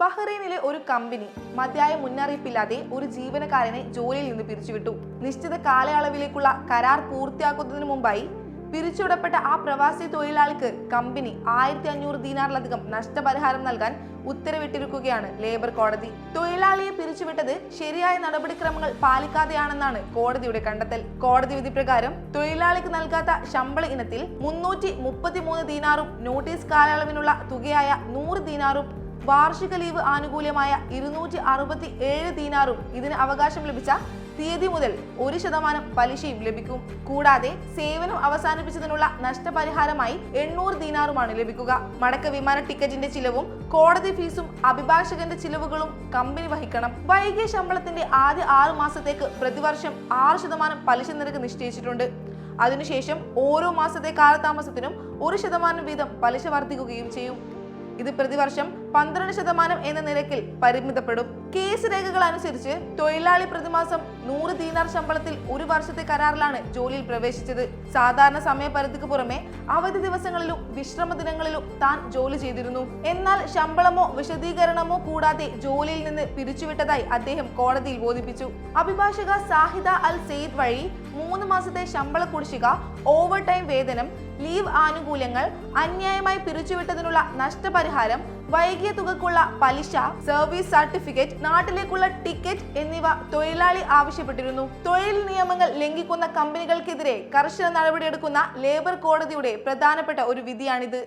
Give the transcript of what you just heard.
ബഹ്റൈനിലെ ഒരു കമ്പനി മതിയായ മുന്നറിയിപ്പില്ലാതെ ഒരു ജീവനക്കാരനെ ജോലിയിൽ നിന്ന് പിരിച്ചുവിട്ടു. നിശ്ചിത കാലയളവിലേക്കുള്ള കരാർ പൂർത്തിയാക്കുന്നതിന് മുമ്പായി പിരിച്ചുവിടപ്പെട്ട ആ പ്രവാസി തൊഴിലാളിക്ക് കമ്പനി ആയിരത്തി അഞ്ഞൂറ് ദീനാറിലധികം നഷ്ടപരിഹാരം നൽകാൻ ഉത്തരവിട്ടിരിക്കുകയാണ് ലേബർ കോടതി. തൊഴിലാളിയെ പിരിച്ചുവിട്ടത് ശരിയായ നടപടിക്രമങ്ങൾ പാലിക്കാതെയാണെന്നാണ് കോടതിയുടെ കണ്ടെത്തൽ. കോടതി വിധി പ്രകാരം തൊഴിലാളിക്ക് നൽകാത്ത ശമ്പള ഇനത്തിൽ മുന്നൂറ്റി മുപ്പത്തിമൂന്ന് ദീനാറും നോട്ടീസ് കാലയളവിനുള്ള തുകയായ നൂറ് ദീനാറും വാർഷിക ലീവ് ആനുകൂല്യമായ ഇരുന്നൂറ്റി അറുപത്തി ഏഴ് ദീനാറും ഇതിന് അവകാശം ലഭിച്ച തീയതി മുതൽ ഒരു ശതമാനം പലിശയും ലഭിക്കും. കൂടാതെ സേവനം അവസാനിപ്പിച്ചതിനുള്ള നഷ്ടപരിഹാരമായി എണ്ണൂറ് ദീനാറുമാണ് ലഭിക്കുക. മടക്ക വിമാന ടിക്കറ്റിന്റെ ചിലവും കോടതി ഫീസും അഭിഭാഷകന്റെ ചിലവുകളും കമ്പനി വഹിക്കണം. വൈകിയ ശമ്പളത്തിന്റെ ആദ്യ ആറു മാസത്തേക്ക് പ്രതിവർഷം ആറ് ശതമാനം പലിശ നിരക്ക് നിശ്ചയിച്ചിട്ടുണ്ട്. അതിനുശേഷം ഓരോ മാസത്തെ കാലതാമസത്തിനും ഒരു ശതമാനം വീതം പലിശ വർദ്ധിക്കുകയും ചെയ്യും. ഇത് പ്രതിവർഷം പന്ത്രണ്ട് ശതമാനം എന്ന നിരക്കിൽ പരിമിതപ്പെടും. കേസ് രേഖകൾ അനുസരിച്ച് തൊഴിലാളി പ്രതിമാസം നൂറ് ദീനാർ ശമ്പളത്തിൽ ഒരു വർഷത്തെ കരാറിലാണ് ജോലിയിൽ പ്രവേശിച്ചത്. സാധാരണ സമയപരിധിക്ക് പുറമെ അവധി ദിവസങ്ങളിലും വിശ്രമ ദിനങ്ങളിലും താൻ ജോലി ചെയ്തിരുന്നു. എന്നാൽ ശമ്പളമോ വിശദീകരണമോ കൂടാതെ ജോലിയിൽ നിന്ന് പിരിച്ചുവിട്ടതായി അദ്ദേഹം കോടതിയിൽ ബോധിപ്പിച്ചു. അഭിഭാഷക സാഹിദ അൽ സെയ്ദ് വഴി മൂന്ന് മാസത്തെ ശമ്പള കുടിശ്ശിക ഓവർ ടൈം വേതനം ലീവ് ആനുകൂല്യങ്ങൾ അന്യായമായി പിരിച്ചുവിട്ടതിനുള്ള നഷ്ടപരിഹാരം വൈകിയ തുകക്കുള്ള പലിശ സർവീസ് സർട്ടിഫിക്കറ്റ് നാട്ടിലേക്കുള്ള ടിക്കറ്റ് എന്നിവ തൊഴിലാളി ആവശ്യപ്പെട്ടിരുന്നു. തൊഴിൽ നിയമങ്ങൾ ലംഘിക്കുന്ന കമ്പനികൾക്കെതിരെ കർശന നടപടിയെടുക്കുന്ന ലേബർ കോടതിയുടെ പ്രധാനപ്പെട്ട ഒരു വിധിയാണിത്.